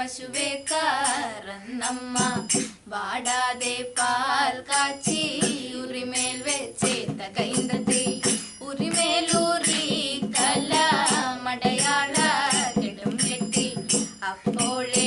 പശുവെ കറന്നമ്മ വാടാതെ പാൽ കാച്ചി ഉറിമേൽ വെച്ചേത്ത കൈന്തത്തി ഉറിമേലൂറി കല മടയാള കെടും കെട്ടി അപ്പോഴേ